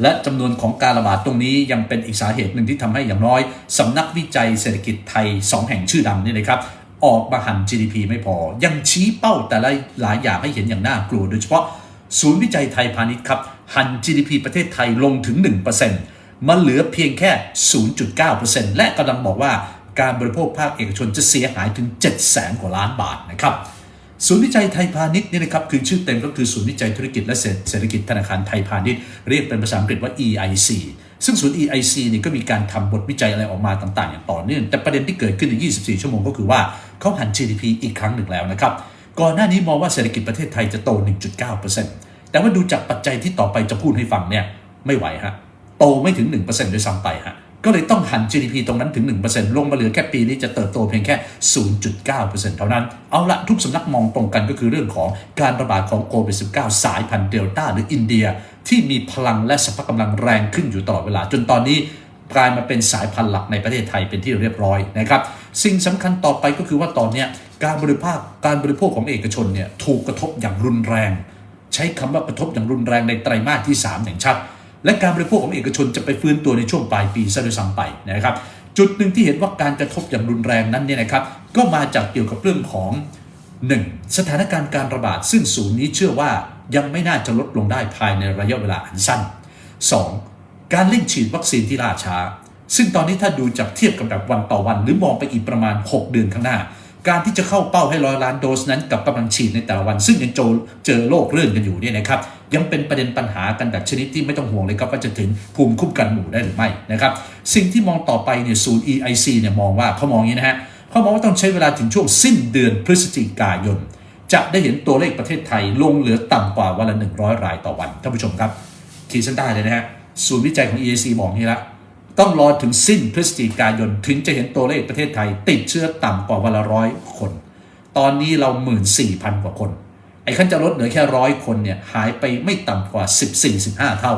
และจำนวนของการระบาดตรงนี้ยังเป็นอีกสาเหตุหนึ่งที่ทำให้อย่างน้อยสำนักวิจัยเศรษฐกิจไทย 2 แห่งชื่อดังนี่นะครับออกมาหัน GDP ไม่พอ ยังชี้เป้าแต่ละหลายอย่างให้เห็นอย่างน่ากลัว โดยเฉพาะศูนย์วิจัยไทยพาณิชย์ครับ หัน GDP ประเทศไทยลงถึง 1%มันเหลือเพียงแค่ 0.9%และกำลังบอกว่าการบริโภคภาคเอกชนจะเสียหายถึง 7 0 0 0 0 0 กว่าล้านบาทนะครับ ศูนย์วิจัยไทยพาณิชย์เนี่ยนะครับคือชื่อเต็มก็คือศูนย์วิจัยธุรกิจและเศรษฐกิจธนาคารไทยพาณิชย์เรียกเป็นภาษาอังกฤษว่า EIC ซึ่งศูนย์ EIC เนี่ยก็มีการทำบทวิจัยอะไรออกมาต่างๆ อย่างต่อเนื่อง แต่ประเด็นที่เกิดขึ้นใน 24 ชั่วโมงก็คือว่าเขาหัน GDP อีกครั้งหนึ่งแล้วนะครับ ก่อนหน้านี้มองว่าเศรษฐกิจประเทศไทยจะโต 1.9%แต่ว่าดูจากปัจจัยที่ต่อไปจะพูดให้ฟังเนี่ยไม่ไหวฮะ โตไม่ถึง 1%ด้วยซ้ำไปฮะ ก็เลยต้องหัน GDP ตรงนั้นถึง 1%ลงมาเหลือแค่ปีนี้จะเติบโตเพียงแค่ 0.9%เท่านั้น เอาละทุกสำนักมองตรงกันก็คือเรื่องของการระบาดของโควิด -19 สายพันธุ์เดลต้าหรืออินเดีย ที่มีพลังและสรรพกำลังแรงขึ้นอยู่ตลอดเวลาจนตอนนี้กลายมาเป็นสายพันธุ์หลักในประเทศไทยเป็นที่เรียบร้อยนะครับ สิ่งสำคัญต่อไปก็คือว่าตอนนี้การบริโภคการบริโภคของเอกชนเนี่ยถูกกระทบอย่างรุนแรง ใช้คำว่ากระทบอย่างรุนแรงในไตรมาสที่ 3 อย่างชัด และการบริโภคของเอกชนจะไปฟื้นตัวในช่วงปลายปีซะด้วยซ้ำไปนะครับ จุดหนึ่งที่เห็นว่าการกระทบอย่างรุนแรงนั้นเนี่ยนะครับก็มาจากเกี่ยวกับเรื่องของ 1. สถานการณ์การระบาดซึ่งศูนย์นี้เชื่อว่ายังไม่น่าจะลดลงได้ภายในระยะเวลาอันสั้น 2. การเร่งฉีดวัคซีนที่ล่าช้า ซึ่งตอนนี้ถ้าดูจากเทียบกับแบบวันต่อวัน หรือมองไปอีกประมาณ 6 เดือนข้างหน้า การที่จะเข้าเป้าให้ร้อยล้านโดสนั้นกับกำลังฉีดในแต่ละวัน ซึ่งยังเจอเจอโรคเรื่องกันอยู่เนี่ยนะครับยังเป็นประเด็นปัญหากันแบบชนิดที่ไม่ต้องห่วงเลยครับว่าจะถึงภูมิคุ้มกันหมู่ได้หรือไม่นะครับสิ่งที่มองต่อไปเนี่ยศูนย์ EIC เนี่ยมองว่าเขามองอย่างนี้นะฮะเขามองว่าต้องใช้เวลาถึงช่วงสิ้นเดือนพฤศจิกายน จะได้เห็นตัวเลขประเทศไทยลงเหลือต่ำกว่าวันละ100 รายต่อวันท่านผู้ชมครับขีดเส้นใต้เลยนะฮะศูนย์วิจัยของ EIC บอกนี่ละ ต้องรอถึงสิ้นพฤศจิกายน ถึงจะเห็นตัวเลขประเทศไทย ติดเชื้อต่ำกว่าวันละร้อยคน ตอนนี้เรา14,000กว่าคน ไอ้ขั้นจะลดเหลือแค่ร้อยคนเนี่ยหายไปไม่ต่ำกว่า 14-15 เท่า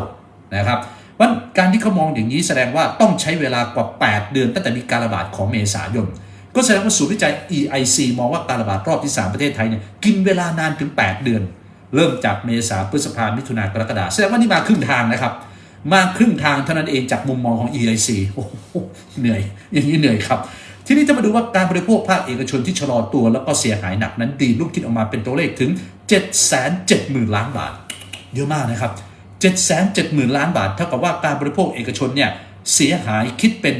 นะครับวันการที่เขามองอย่างนี้แสดงว่าต้องใช้เวลากว่า 8 เดือนตั้งแต่มีการระบาดของเมษายน ก็แสดงว่าศูนย์วิจัย EIC มองว่าการระบาดรอบที่ 3 ประเทศไทยเนี่ยกินเวลานานถึง 8 เดือน เริ่มจากเมษาพฤษภามิถุนากรกฎาคมแสดงว่านี่มาครึ่งทางนะครับ มาครึ่งทางเท่านั้นเองจากมุมมองของ EIC โอ้โหเหนื่อย อย่างนี้เหนื่อยครับ ทีนี้จะมาดูว่าการบริโภคภาคเอกชนที่ชะลอตัวแล้วก็เสียหายหนักนั้นดีลูกคิดออกมาเป็นตัวเลขถึง 770,000 ล้านบาท เยอะมากนะครับ 770,000 ล้านบาท เท่ากับว่าการบริโภคเอกชนเนี่ยเสียหายคิดเป็น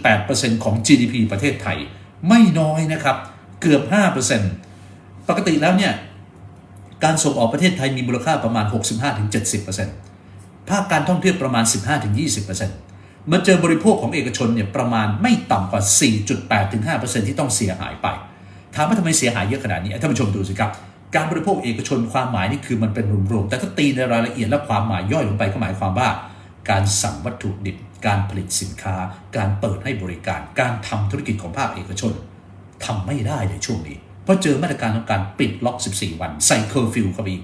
4.8%ของ GDP ประเทศไทย ไม่น้อยนะครับ เกือบ 5%ปกติแล้วเนี่ยการส่งออกประเทศไทยมีมูลค่าประมาณ 65-70% ภาคการท่องเที่ยวประมาณ 15-20%มาเจอบริโภคของเอกชนเนี่ยประมาณไม่ต่ำกว่า 4.8-5%ที่ต้องเสียหายไป ถามว่าทำไมเสียหายเยอะขนาดนี้ท่านผู้ชมดูสิครับ การบริโภคเอกชนความหมายนี่คือมันเป็นรวมๆแต่ถ้าตีในรายละเอียดและความหมายย่อยลงไปก็หมายความว่า การสั่งวัตถุดิบ การผลิตสินค้า การเปิดให้บริการ การทำธุรกิจของภาคเอกชนทำไม่ได้ในช่วงนี้ เพราะเจอมาตรการของการปิดล็อก 14 วัน ใส่เคอร์ฟิวเข้าไปอีก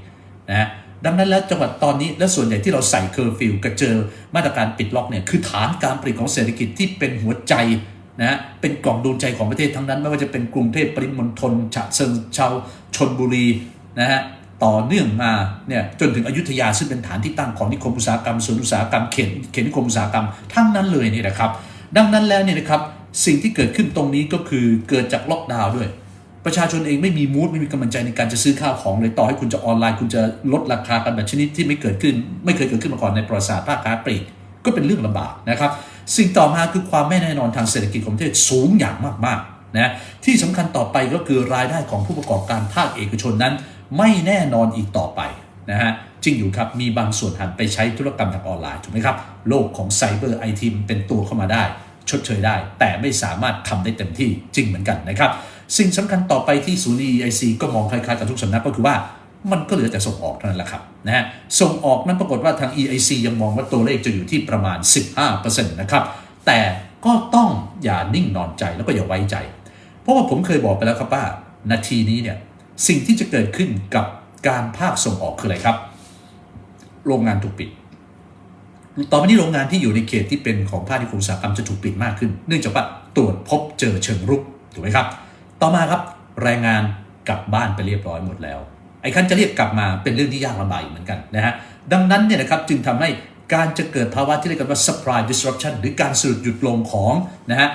นะฮะ ดังนั้นแล้วจังหวัดตอนนี้และส่วนใหญ่ที่เราใส่เคอร์ฟิวกับเจอมาตรการปิดล็อกเนี่ยคือฐานการผลิตของเศรษฐกิจที่เป็นหัวใจนะฮะเป็นกล่องดวงใจของประเทศทั้งนั้น ไม่ว่าจะเป็นกรุงเทพปริมณฑลฉะเชิงเทราชนบุรีนะฮะต่อเนื่องมาเนี่ยจนถึงอยุธยาซึ่งเป็นฐานที่ตั้งของนิคมอุตสาหกรรมส่วนอุตสาหกรรมเขตเขตนิคมอุตสาหกรรมทั้งนั้นเลยนี่นะครับ ดังนั้นแล้วเนี่ยนะครับสิ่งที่เกิดขึ้นตรงนี้ก็คือเกิดจากล็อกดาวน์ด้วย ประชาชนเองไม่มีมูดไม่มีกำลังใจในการจะซื้อข้าวของเลยต่อให้คุณจะออนไลน์ คุณจะลดราคากันแบบชนิดที่ไม่เกิดขึ้น ไม่เคยเกิดขึ้นมาก่อนในประวัติศาสตร์ภาคค้าปลีกก็เป็นเรื่องลำบากนะครับ สิ่งต่อมาคือความไม่แน่นอนทางเศรษฐกิจของประเทศสูงอย่างมากๆนะที่สำคัญต่อไปก็คือรายได้ของผู้ประกอบการภาคเอกชนนั้น ไม่แน่นอนอีกต่อไปนะฮะจริงอยู่ครับ มีบางส่วนหันไปใช้ธุรกรรมทางออนไลน์ถูกไหมครับ โลกของไซเบอร์ไอทีมันเป็นตัวเข้ามาได้ ชดเชยได้ แต่ไม่สามารถทำได้เต็มที่จริงเหมือนกันนะครับ สิ่งสำคัญต่อไปที่ศูนย์ EIC ก็มองคล้ายๆกับทุกสำนักก็คือว่ามันก็เหลือแต่ส่งออกเท่านั้นแหละครับนะฮะส่งออกนั้นปรากฏว่าทาง EIC ยังมองว่าตัวเลขจะอยู่ที่ประมาณ 15%นะครับแต่ก็ต้องอย่านิ่งนอนใจแล้วก็อย่าไว้ใจ เพราะว่าผมเคยบอกไปแล้วครับว่านาทีนี้เนี่ยสิ่งที่จะเกิดขึ้นกับการภาคส่งออกคืออะไรครับ โรงงานถูกปิด ต่อไปนี้โรงงานที่อยู่ในเขตที่เป็นของภาคนิคมอุตสาหกรรมจะถูกปิดมากขึ้น เนื่องจากว่าตรวจพบเจอเชิงรุกถูกไหมครับ ต่อมาครับแรงงานกลับบ้านไปเรียบร้อยหมดแล้ว ไอ้ขั้นจะเรียกกลับมาเป็นเรื่องที่ยากลำบากอีกเหมือนกันนะฮะดังนั้นเนี่ยนะครับจึงทำให้การจะเกิดภาวะที่เรียกกันว่า supply disruption หรือการสะดุดหยุดลงของนะฮะ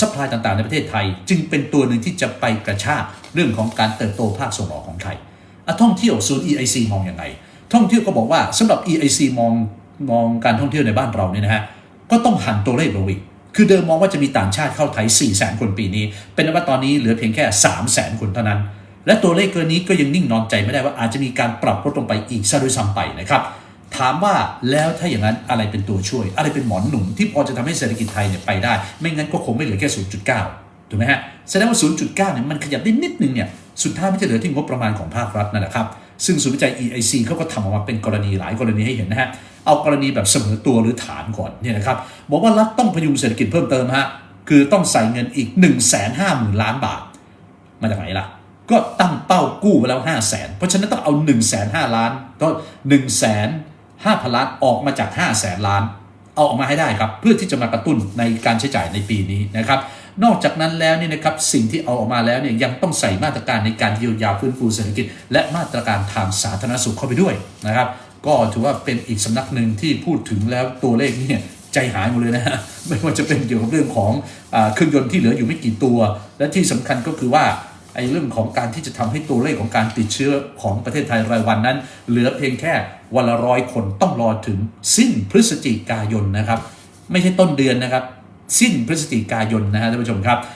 ซัพพลายต่างๆ ในประเทศไทย จึงเป็นตัวหนึ่งที่จะไปกระชากเรื่องของการเติบโตภาคส่งออกของไทยอะท่องเที่ยวศูนย์ EIC มองอย่างไรท่องเที่ยวก็บอกว่าสำหรับ EIC มองมองการท่องเที่ยวในบ้านเราเนี่ยนะฮะก็ต้องหันตัวเลขลงอีก คือเดิมมองว่าจะมีต่างชาติเข้าไทย 4 0 0 0 0 0คนปีนี้ เป็นว่าตอนนี้เหลือเพียงแค่ 3 0 0 0 0 0คนเท่านั้น และตัวเลขเกินนี้ก็ยังนิ่งนอนใจไม่ได้ว่าอาจจะมีการปรับลดลงไปอีกซะด้วยซ้ำไปนะครับถามว่าแล้วถ้าอย่างนั้นอะไรเป็นตัวช่วย อะไรเป็นหมอนหนุนที่พอจะทำให้เศรษฐกิจไทยเนี่ยไปได้ ไม่งั้นก็คงไม่เหลือแค่ 0.9 ถูกไหมฮะแสดงว่า 0.9 เนี่ยมันขยับได้นิดนึงเนี่ยสุดท้ายไมันจะเหลือที่งบประมาณของภาครัฐนั่นแหละครับ ซึ่งศูนย์วิจัย EIC เขาก็ทำออกมาเป็นกรณีหลายกรณีให้เห็นนะฮะ เอากรณีแบบเสมอตัวหรือฐานก่อนเนี่ยนะครับ บอกว่ารัฐต้องพยุงเศรษฐกิจเพิ่มเติมฮะ คือต้องใส่เงินอีก 1 5 0 0 0 0 ล้านบาท มาจากไหนล่ะ ก็ตั้งเป้ากู้ไปแล้ว 5 0 0แสนเพราะฉะนั้นต้องเอา 1 5 0 0 0ล้านก็1 5 0 0 0ล้านออกมาจาก 5 0 0แสนล้าน เอาออกมาให้ได้ครับ เพื่อที่จะมากระตุ้นในการใช้จ่ายในปีนี้นะครับ นอกจากนั้นแล้วเนี่ยนะครับสิ่งที่เอาออกมาแล้วเนี่ยยังต้องใส่มาตรการในการเยียวยาฟื้นฟูเศรษฐกิจ และมาตรการทางสาธารณสุขเข้าไปด้วยนะครับ ก็ถือว่าเป็นอีกสำนักหนึ่งที่พูดถึงแล้วตัวเลขเนี่ยใจหายหมดเลยนะฮะไม่ว่าจะเป็นเกี่ยวกับเรื่องของอเครื่องยนต์ที่เหลืออยู่ไม่กี่ตัว และที่สำคัญก็คือว่าไอ้เรื่องของการที่จะทำให้ตัวเลขของการติดเชื้อของประเทศไทยรายวันนั้น เหลือเพียงแค่วันละร้อยคนต้องรอถึงสิ้นพฤศจิกายนนะครับ ไม่ใช่ต้นเดือนนะครับ สิ้นพฤศจิกายนนะฮะท่านผู้ชมครับ